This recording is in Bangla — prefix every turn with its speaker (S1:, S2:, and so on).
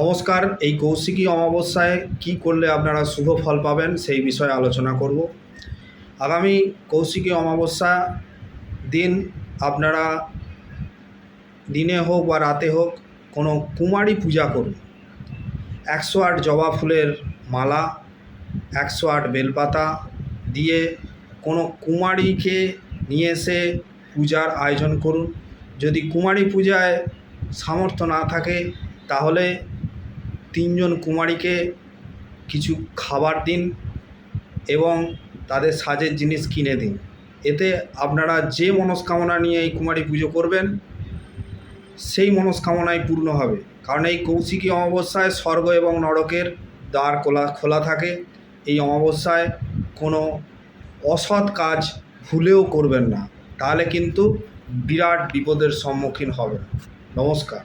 S1: নমস্কার, এই কৌশিকী অমাবস্যায় কি করলে আপনারা শুভ ফল পাবেন সেই বিষয়ে আলোচনা করব। আগামী কৌশিকী অমাবস্যা দিন আপনারা দিনে হোক বা রাতে হোক কোনো কুমারী পূজা করুন। একশো আট জবা ফুলের মালা, একশো আট বেলপাতা দিয়ে কোনো কুমারীকে নিয়ে এসে পূজার আয়োজন করুন। যদি কুমারী পূজায় সামর্থ্য না থাকে, তাহলে তিনজন কুমারীকে কিছু খাবার দিন এবং তাদের সাজের জিনিস কিনে দিন। এতে আপনারা যে মনস্কামনা নিয়ে এই কুমারী পুজো করবেন, সেই মনস্কামনাই পূর্ণ হবে। কারণ এই কৌশিকী অমাবস্যায় স্বর্গ এবং নরকের দ্বার খোলা খোলা থাকে। এই অমাবস্যায় কোনো অসৎ কাজ ভুলেও করবেন না। তাহলে কিন্তু বিরাট বিপদের সম্মুখীন হবেন। নমস্কার।